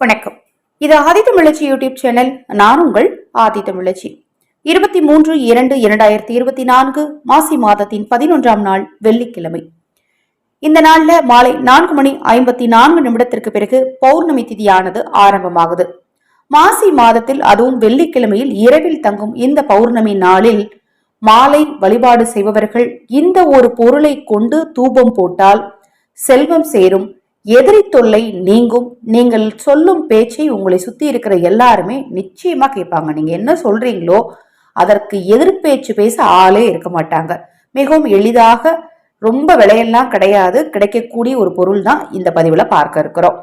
வணக்கம். இது ஆதி தமிழச்சி YouTube channel. நான் உங்கள் ஆதி தமிழச்சி. இருபத்தி மூன்று இரண்டு இரண்டாயிரத்தி இருபத்தி நான்கு மாசி மாதத்தின் பதினொன்றாம் நாள் வெள்ளிக்கிழமை. இந்த நாள்ல மாலை நான்கு மணி ஐம்பத்தி நான்கு நிமிடத்திற்கு பிறகு பௌர்ணமி திதியானது ஆரம்பமாகுது. மாசி மாதத்தில் அதுவும் வெள்ளிக்கிழமையில் இரவில் தங்கும் இந்த பௌர்ணமி நாளில் மாலை வழிபாடு செய்பவர்கள் இந்த ஒரு பொருளை கொண்டு தூபம் போட்டால் செல்வம் சேரும். எதிரி தொல்லை நீங்கும். நீங்கள் சொல்லும் பேச்சை உங்களை சுத்தி இருக்கிற எல்லாருமே நிச்சயமா கேட்பாங்க. நீங்க என்ன சொல்றீங்களோ அதற்கு எதிர்பேச்சு பேச ஆளே இருக்க மாட்டாங்க. மிகவும் எளிதாக ரொம்ப விலையெல்லாம் கிடையாது. கிடைக்கக்கூடிய ஒரு பொருள் தான் இந்த பதிவுல பார்க்க இருக்கிறோம்.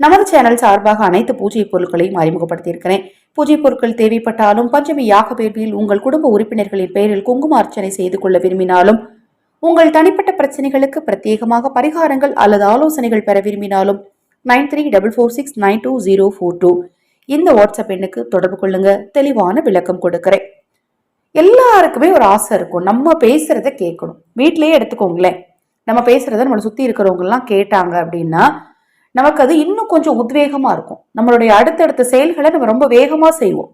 நமது சேனல் சார்பாக அனைத்து பூஜை பொருட்களையும் அறிமுகப்படுத்தியிருக்கிறேன் பூஜை பொருட்கள் தேவைப்பட்டாலும் பஞ்சமி யாக பேர்வியில் உங்கள் குடும்ப உறுப்பினர்களின் பெயரில் குங்கும அர்ச்சனை செய்து கொள்ள விரும்பினாலும் உங்கள் தனிப்பட்ட பிரச்சனைகளுக்கு பிரத்யேகமாக பரிகாரங்கள் அல்லது ஆலோசனைகள் பெற விரும்பினாலும் nine three double four six nine two zero four two. இந்த வாட்ஸ்அப் எண்ணுக்கு தொடர்பு கொள்ளுங்க. தெளிவான விளக்கம் கொடுக்கிறேன். எல்லாருக்குமே ஒரு ஆசை இருக்கும். நம்ம பேசுறத கேட்கணும். வீட்லயே எடுத்துக்கோங்களேன். நம்ம பேசுறத நம்மளை சுத்தி இருக்கிறவங்கலாம் கேட்டாங்க அப்படின்னா நமக்கு அது இன்னும் கொஞ்சம் உத்வேகமா இருக்கும். நம்மளுடைய அடுத்தடுத்த செயல்களை நம்ம ரொம்ப வேகமா செய்வோம்.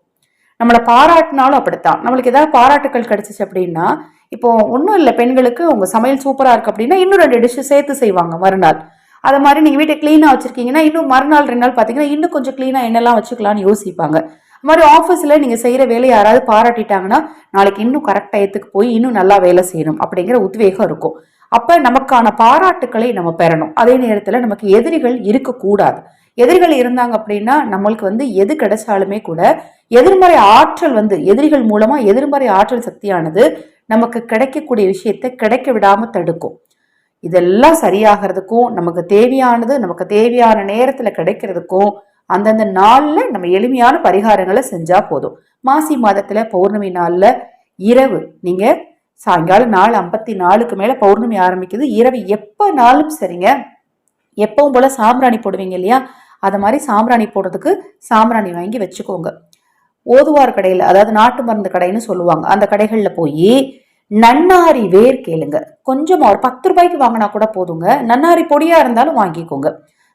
நம்மளை பாராட்டினாலும் அப்படித்தான். நம்மளுக்கு ஏதாவது பாராட்டுக்கள் கிடைச்சிச்சு அப்படின்னா இப்போ ஒன்றும் இல்லை பெண்களுக்கு உங்கள் சமையல் சூப்பராக இருக்குது அப்படின்னா இன்னும் ரெண்டு டிஷ்ஷு சேர்த்து செய்வாங்க மறுநாள். அதை மாதிரி நீங்கள் வீட்டை க்ளீனாக வச்சுருக்கீங்கன்னா இன்னும் மறுநாள் ரெண்டு நாள் பார்த்தீங்கன்னா இன்னும் கொஞ்சம் க்ளீனாக என்னெல்லாம் வச்சுக்கலாம்னு யோசிப்பாங்க. அது மாதிரி ஆஃபீஸில் நீங்கள் செய்கிற வேலையை யாராவது பாராட்டிட்டாங்கன்னா நாளைக்கு இன்னும் கரெக்ட் டயத்துக்கு போய் இன்னும் நல்லா வேலை செய்யணும் அப்படிங்கிற உத்வேகம் இருக்கும். அப்போ நமக்கான பாராட்டுக்களை நம்ம பெறணும். அதே நேரத்தில் நமக்கு எதிரிகள் இருக்கக்கூடாது. எதிரிகள் இருந்தாங்க அப்படின்னா நம்மளுக்கு வந்து எது கிடைச்சாலுமே கூட எதிர்மறை ஆற்றல் வந்து எதிரிகள் மூலமா எதிர்மறை ஆற்றல் சக்தியானது நமக்கு கிடைக்கக்கூடிய விஷயத்தை கிடைக்க விடாம தடுக்கும். இதெல்லாம் சரியாகிறதுக்கும் நமக்கு தேவையானது நமக்கு தேவையான நேரத்துல கிடைக்கிறதுக்கும் அந்தந்த நாள்ல நம்ம எளிமையான பரிகாரங்களை செஞ்சா போதும். மாசி மாதத்துல பௌர்ணமி நாள்ல இரவு நீங்க சாயங்காலம் நாலு ஐம்பத்தி நாலுக்கு மேல பௌர்ணமி ஆரம்பிக்குது. இரவு எப்பனாலும் சரிங்க? எப்பவும் போல சாம்பிராணி போடுவீங்க இல்லையா? அதை மாதிரி சாம்பிராணி போடுறதுக்கு சாம்பிராணி வாங்கி வச்சுக்கோங்க. ஓதுவார் கடையில் அதாவது நாட்டு மருந்து கடைன்னு சொல்லுவாங்க. அந்த கடைகளில் போய் நன்னாரி வேர் கேளுங்க. கொஞ்சமாக ஒரு பத்து ரூபாய்க்கு வாங்கினா கூட போதுங்க. நன்னாரி பொடியாக இருந்தாலும் வாங்கிக்கோங்க.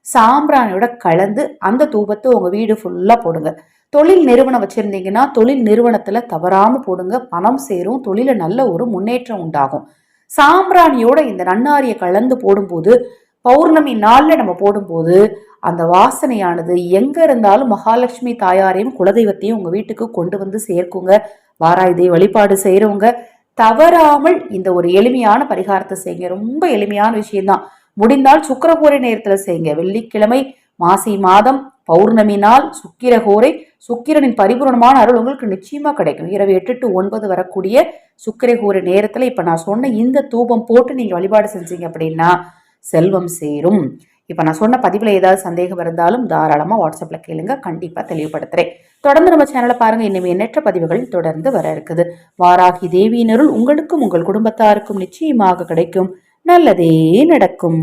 சாம்பிராணியோட கலந்து அந்த தூபத்தை உங்கள் வீடு ஃபுல்லாக போடுங்க. தொழில் நிறுவனம் வச்சுருந்தீங்கன்னா தொழில் நிறுவனத்தில் தவறாமல் போடுங்க. பணம் சேரும். தொழில நல்ல ஒரு முன்னேற்றம் உண்டாகும். சாம்பிராணியோட இந்த நன்னாரியை கலந்து போடும்போது பௌர்ணமி நாளில் நம்ம போடும்போது அந்த வாசனையானது எங்க இருந்தாலும் மகாலட்சுமி தாயாரையும் குலதெய்வத்தையும் உங்க வீட்டுக்கு கொண்டு வந்து சேர்க்குங்க. வாராயுதை வழிபாடு செய்யறவங்க தவறாமல் இந்த ஒரு எளிமையான பரிகாரத்தை செய்யுங்க. ரொம்ப எளிமையான விஷயம்தான். முடிந்தால் சுக்கரகோரை நேரத்துல செய்யுங்க. வெள்ளிக்கிழமை மாசி மாதம் பௌர்ணமி நாள் சுக்கிரகோரை சுக்கிரனின் பரிபூரணமான அருள் உங்களுக்கு நிச்சயமா கிடைக்கும். இரவு எட்டு டு ஒன்பது வரக்கூடிய சுக்கிரகோரை நேரத்துல இப்ப நான் சொன்ன இந்த தூபம் போட்டு நீங்க வழிபாடு செஞ்சீங்க அப்படின்னா செல்வம் சேரும். இப்போ நான் சொன்ன பதிவில் ஏதாவது சந்தேகம் இருந்தாலும் தாராளமாக வாட்ஸ்அப்பில் கேளுங்க. கண்டிப்பாக தெளிவுபடுத்துகிறேன் தொடர்ந்து நம்ம சேனலை பாருங்கள் இனிமேல் எண்ணற்ற பதிவுகள் தொடர்ந்து வர இருக்குது. வாராகி தேவியினருள் உங்களுக்கும் உங்கள் குடும்பத்தாருக்கும் நிச்சயமாக கிடைக்கும். நல்லதே நடக்கும்.